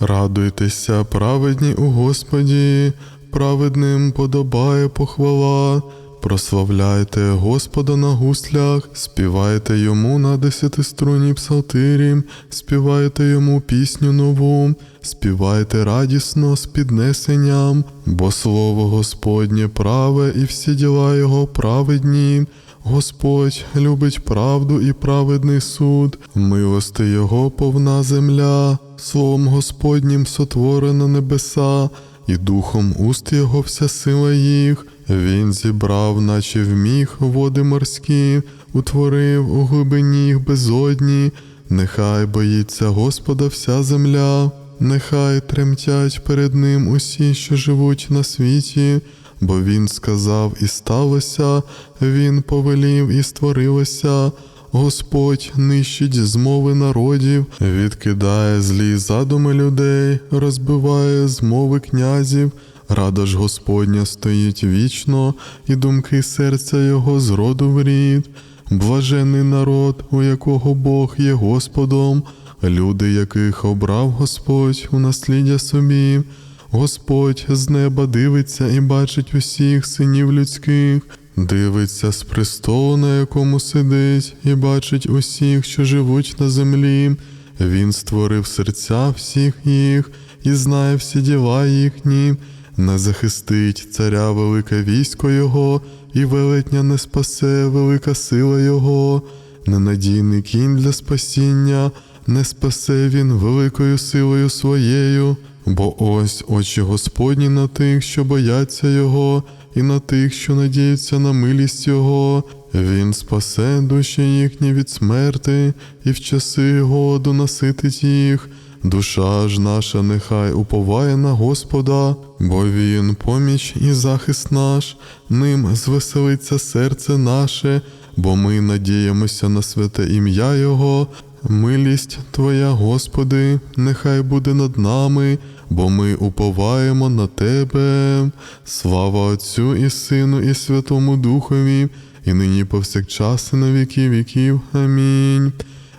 Радуйтеся, праведні у Господі, праведним подобає похвала. Прославляйте Господа на гуслях, співайте йому на десятиструнній псалтирі, співайте йому пісню нову, співайте радісно з піднесенням, бо слово Господнє праве і всі діла його праведні. Господь любить правду і праведний суд, милости Його повна земля, словом Господнім сотворено небеса, і духом уст Його вся сила їх. Він зібрав, наче вміг, води морські, утворив у глибині їх безодні. Нехай боїться Господа вся земля, нехай тремтять перед ним усі, що живуть на світі бо він сказав і сталося, він повелів і створилося. Господь нищить змови народів, відкидає злі задуми людей, розбиває змови князів. Рада ж Господня стоїть вічно, і думки серця Його з роду в рід. Блажений народ, у якого Бог є Господом, люди, яких обрав Господь у насліддя собі. Господь з неба дивиться і бачить усіх синів людських, дивиться з престолу, на якому сидить, і бачить усіх, що живуть на землі. Він створив серця всіх їх і знає всі діла їхні, не захистить царя велике військо Його, і велетня не спасе велика сила Його, ненадійний кінь для спасіння, не спасе він великою силою своєю. Бо ось очі Господні на тих, що бояться Його, і на тих, що надіються на милість Його. Він спасе душі їхні від смерти, і в часи году наситить їх. Душа ж наша нехай уповає на Господа, бо Він поміч і захист наш, ним звеселиться серце наше, бо ми надіємося на святе ім'я Його. Милість Твоя, Господи, нехай буде над нами, бо ми уповаємо на Тебе. Слава Отцю і Сину, і Святому Духові, і нині повсякчас, і на віки віків. Амінь.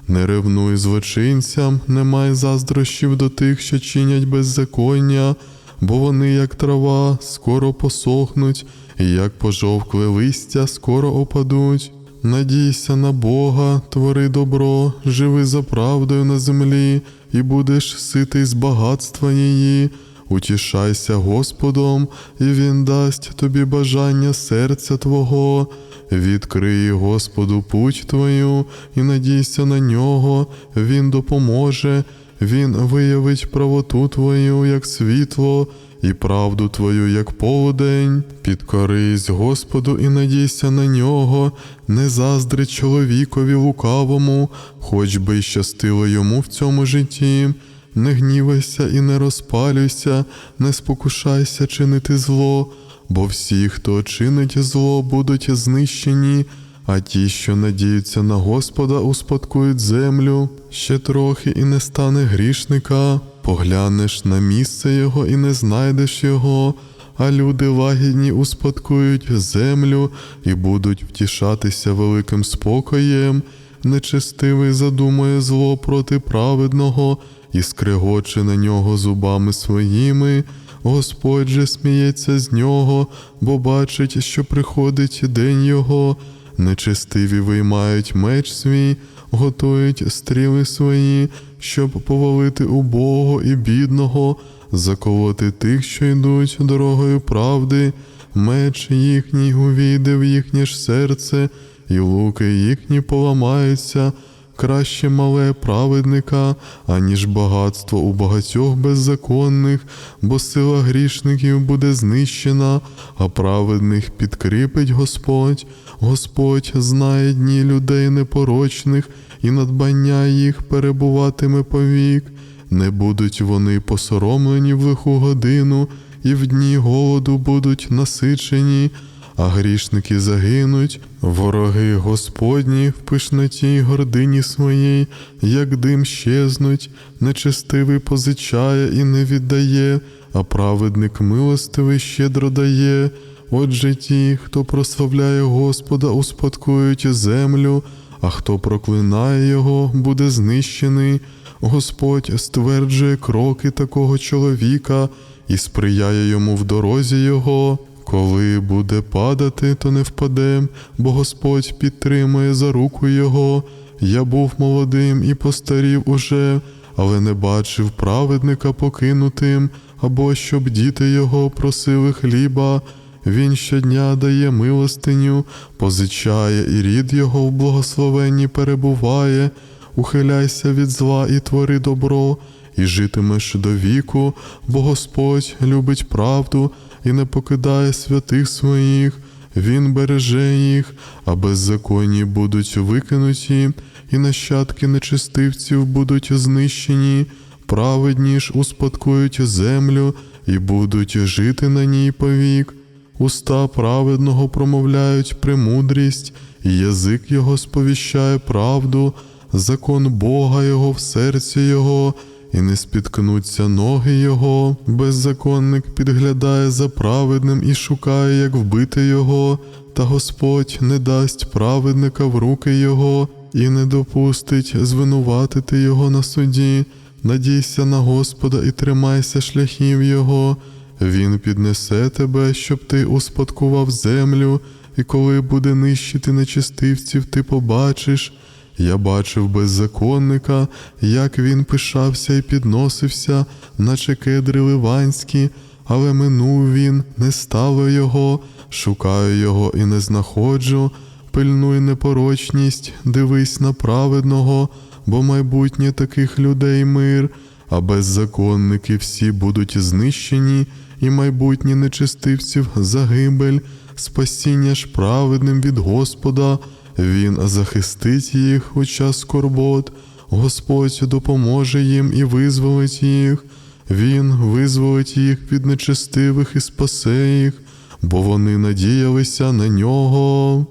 Не ревнуй злочинцям, не май заздрощів до тих, що чинять беззаконня, бо вони, як трава, скоро посохнуть, і як пожовкле листя, скоро опадуть. Надійся на Бога, твори добро, живи за правдою на землі, і будеш ситий з багатства її. Утішайся Господом, і Він дасть тобі бажання серця Твого. Відкрий Господу путь твою і надійся на нього, Він допоможе, Він виявить правоту твою, як світло, і правду твою, як полудень. Підкорись Господу і надійся на нього, не заздри чоловікові лукавому, хоч би й щастило йому в цьому житті. Не гнівайся і не розпалюйся, не спокушайся чинити зло, бо всі, хто чинить зло, будуть знищені, а ті, що надіються на Господа, успадкують землю. Ще трохи і не стане грішника, поглянеш на місце його і не знайдеш його, а люди лагідні успадкують землю і будуть втішатися великим спокоєм. Нечестивий задумує зло проти праведного і скрегоче на нього зубами своїми. Господь же сміється з нього, бо бачить, що приходить день його. Нечестиві виймають меч свій, готують стріли свої, щоб повалити убого і бідного, заколоти тих, що йдуть дорогою правди. Меч їхній увійде в їхнє ж серце, і луки їхні поламаються. Краще мале праведника, аніж багатство у багатьох беззаконних, бо сила грішників буде знищена, а праведних підкріпить Господь. Господь знає дні людей непорочних, і надбання їх перебуватиме повік. Не будуть вони посоромлені в лиху годину, і в дні голоду будуть насичені а грішники загинуть, вороги Господні в пишноті й гордині своїй, як дим щезнуть, нечестивий позичає і не віддає, а праведник милостивий щедро дає. Отже ті, хто прославляє Господа, успадкують землю, а хто проклинає Його, буде знищений. Господь стверджує кроки такого чоловіка і сприяє йому в дорозі його. Коли буде падати, то не впаде, бо Господь підтримує за руку його. Я був молодим і постарів уже, але не бачив праведника покинутим, або щоб діти його просили хліба. Він щодня дає милостиню, позичає, і рід його в благословенні перебуває. Ухиляйся від зла і твори добро, і житимеш до віку, бо Господь любить правду і не покидає святих своїх. Він береже їх, а беззаконні будуть викинуті, і нащадки нечистивців будуть знищені, праведні ж успадкують землю і будуть жити на ній повік. Уста праведного промовляють премудрість, язик його сповіщає правду, закон Бога його в серці його, і не спіткнуться ноги його. Беззаконник підглядає за праведним і шукає, як вбити його, та Господь не дасть праведника в руки його і не допустить звинуватити його на суді. Надійся на Господа і тримайся шляхів Його. Він піднесе тебе, щоб ти успадкував землю, і коли буде нищити нечистивців, ти побачиш. Я бачив беззаконника, як він пишався і підносився, наче кедри ливанські, але минув він, не стало його, шукаю його і не знаходжу. Пильнуй непорочність, дивись на праведного, бо майбутнє таких людей мир, а беззаконники всі будуть знищені, і майбутнє нечистивців загибель, спасіння ж праведним від Господа, Він захистить їх у час скорбот, Господь допоможе їм і визволить їх, Він визволить їх від нечестивих і спасе їх, бо вони надіялися на нього.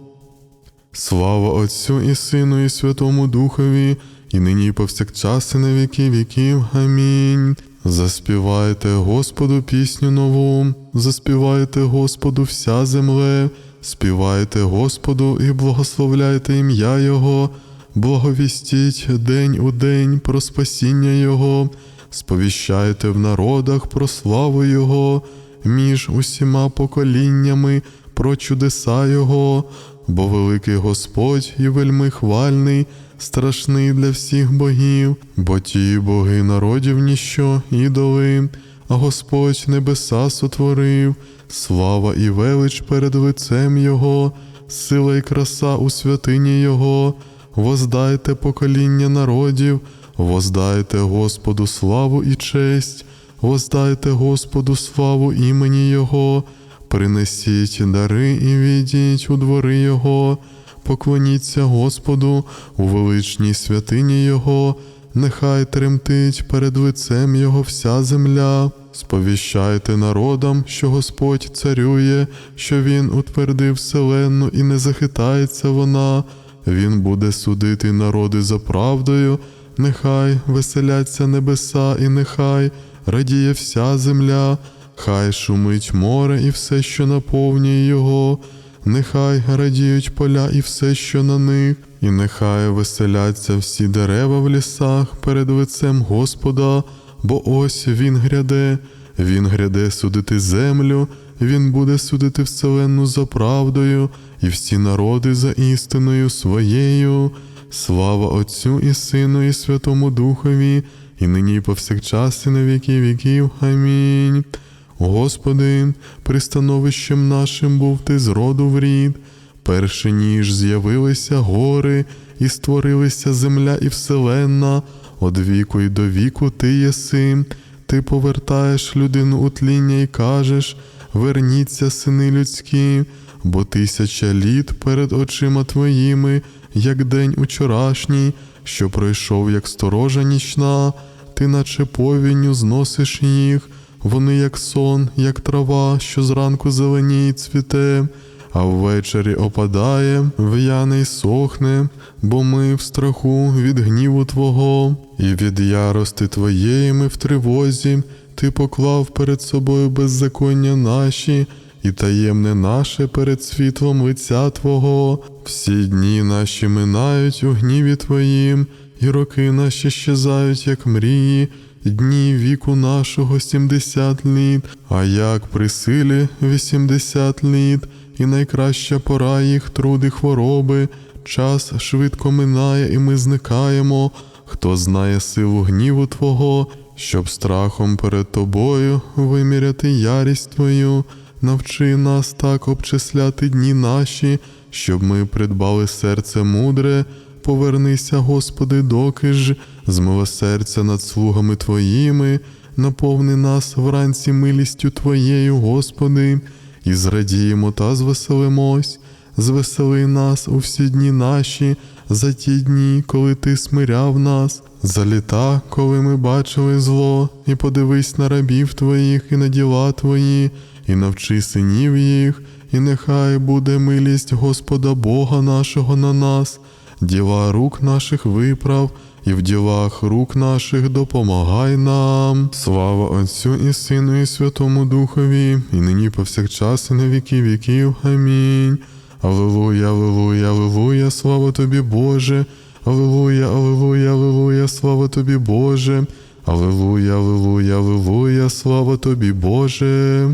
Слава Отцю і Сину, і Святому Духові, і нині і повсякчас, і на віки віків. Амінь. Заспівайте Господу пісню нову, заспівайте Господу вся земле, співайте Господу і благословляйте ім'я Його, благовістіть день у день про спасіння Його, сповіщайте в народах про славу Його, між усіма поколіннями про чудеса Його, бо великий Господь і вельми хвальний, страшний для всіх богів, бо ті боги народів ніщо, ідоли, Господь небеса сотворив, слава і велич перед лицем Його, сила і краса у святині Його, воздайте покоління народів, воздайте Господу славу і честь, воздайте Господу славу імені Його. Принесіть дари і відіть у двори Його, поклоніться Господу у величній святині Його, нехай тремтить перед лицем Його вся земля. Сповіщайте народам, що Господь царює, що Він утвердив вселенну і не захитається вона. Він буде судити народи за правдою, нехай веселяться небеса, і нехай радіє вся земля. Хай шумить море і все, що наповнює його, нехай радіють поля і все, що на них, і нехай веселяться всі дерева в лісах перед лицем Господа, бо ось Він гряде, Він гряде судити землю, Він буде судити вселенну за правдою, і всі народи за істиною своєю. Слава Отцю і Сину, і Святому Духові, і нині і повсякчас, і на віки віків. Амінь. Господи, пристановищем нашим був ти з роду в рід, перше ніж з'явилися гори, і створилися земля і вселенна, од віку й до віку ти єси, ти повертаєш людину у тління і кажеш: верніться, сини людські, бо тисяча літ перед очима твоїми, як день учорашній, що пройшов, як сторожа нічна, ти, наче повінню, зносиш їх. Вони як сон, як трава, що зранку зеленіє цвіте, а ввечері опадає, в'яне й сохне, бо ми в страху від гніву Твого, і від ярости Твоєї ми в тривозі, Ти поклав перед собою беззаконня наші, і таємне наше перед світлом лиця Твого. Всі дні наші минають у гніві Твоїм, і роки наші щезають, як мрії, дні віку нашого сімдесят літ, а як при силі вісімдесят літ, і найкраща пора їх труди хвороби, час швидко минає, і ми зникаємо. Хто знає силу гніву Твого, щоб страхом перед тобою виміряти ярість Твою, навчи нас так обчисляти дні наші, щоб ми придбали серце мудре. Повернися, Господи, доки ж, змилосердя над слугами Твоїми, наповни нас вранці милістю Твоєю, Господи, і зрадіємо та звеселимось. Звесели нас у всі дні наші, за ті дні, коли ти смиряв нас, за літа, коли ми бачили зло, і подивись на рабів твоїх і на діла твої, і навчи синів їх, і нехай буде милість Господа Бога нашого на нас, діла рук наших виправ, і в ділах рук наших допомагай нам. Слава Отцю і Сину, і Святому Духові, і нині повсякчас, і на віки віків. Амінь. Аллилуйя, аллилуйя, аллилуйя, слава тобі, Боже. Аллилуйя, аллилуйя, аллилуйя, слава тобі, Боже. Аллилуйя, аллилуйя, аллилуйя, слава тобі, Боже.